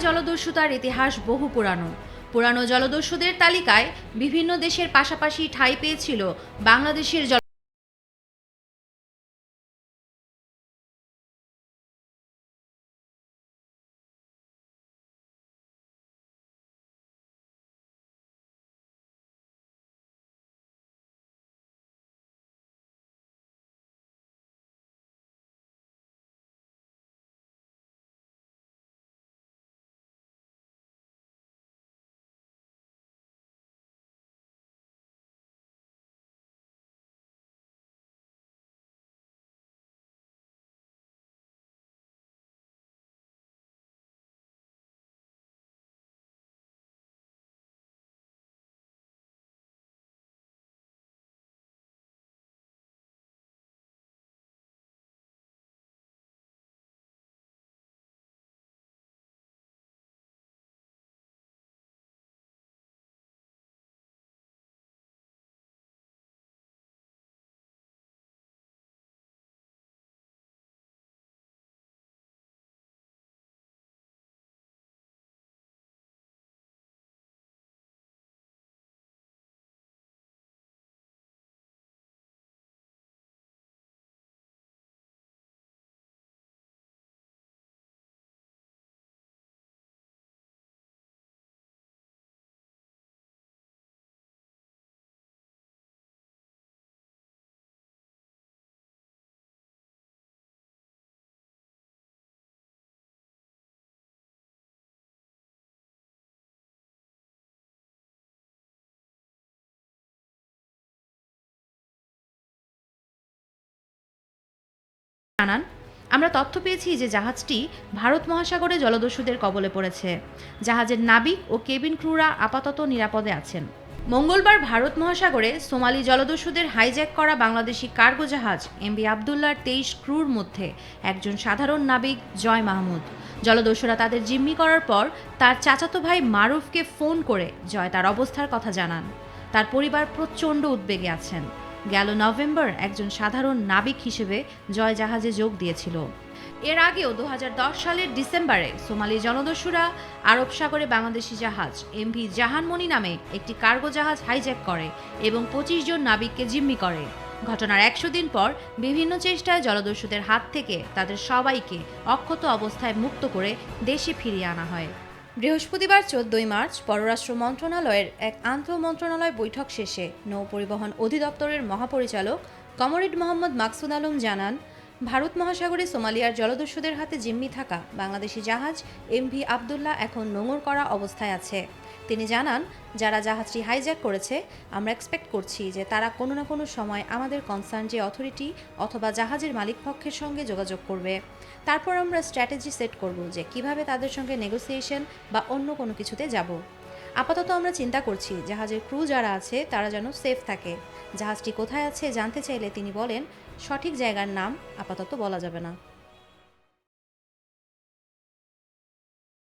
জলদস্যুতার ইতিহাস বহু পুরানো। পুরানো জলদস্যুদের তালিকায় বিভিন্ন দেশের পাশাপাশি ঠাঁই পেয়েছিল বাংলাদেশের জানান, আমরা তথ্য পেয়েছি যে জাহাজটি ভারত মহাসাগরে জলদস্যুদের কবলে পড়েছে। জাহাজের নাবিক ও কেবিন ক্রুরা আপাতত নিরাপদে আছেন। মঙ্গলবার ভারত মহাসাগরে সোমালি জলদস্যুদের হাইজ্যাক করা বাংলাদেশি কার্গো জাহাজ এমবি আবদুল্লার তেইশ ক্রুর মধ্যে একজন সাধারণ নাবিক জয় মাহমুদ। জলদস্যুরা তাদের জিম্মি করার পর তার চাচাতো ভাই মারুফকে ফোন করে জয় তার অবস্থার কথা জানান। তার পরিবার প্রচণ্ড উদ্বেগে আছেন। গেল নভেম্বর একজন সাধারণ নাবিক হিসেবে জয় জাহাজে যোগ দিয়েছিল। এর আগেও দু হাজার দশ সালের ডিসেম্বরে সোমালি জনদস্যুরা আরব সাগরে বাংলাদেশি জাহাজ এমভি জাহানমণি নামে একটি কার্গো জাহাজ হাইজ্যাক করে এবং পঁচিশ জন নাবিককে জিম্মি করে। ঘটনার একশো দিন পর বিভিন্ন চেষ্টায় জলদস্যুদের হাত থেকে তাদের সবাইকে অক্ষত অবস্থায় মুক্ত করে দেশে ফিরিয়ে আনা হয়। বৃহস্পতিবার চোদ্দই মার্চ পররাষ্ট্র মন্ত্রণালয়ের এক আন্তঃ মন্ত্রণালয় বৈঠক শেষে নৌপরিবহন অধিদপ্তরের মহাপরিচালক কমরেড মোহাম্মদ মাকসুদ আলম জানান, ভারত মহাসাগরে সোমালিয়ার জলদস্যুদের হাতে জিম্মি থাকা বাংলাদেশি জাহাজ এমভি আবদুল্লাহ এখন নোঙর করা অবস্থায় আছে। তিনি জানান, যারা জাহাজটি হাইজ্যাক করেছে, আমরা এক্সপেক্ট করছি যে তারা কোনো না কোনো সময় আমাদের কনসার্ন যে অথরিটি অথবা জাহাজের মালিকপক্ষের সঙ্গে যোগাযোগ করবে। তারপর আমরা স্ট্র্যাটেজি সেট করব যে কীভাবে তাদের সঙ্গে নেগোসিয়েশন বা অন্য কোনো কিছুতে যাব। আপাতত আমরা চিন্তা করছি, জাহাজের ক্রু যারা আছে, তারা যেন সেফ থাকে। জাহাজটি কোথায় আছে জানতে চাইলে তিনি বলেন, সঠিক জায়গার নাম আপাতত বলা যাবে না।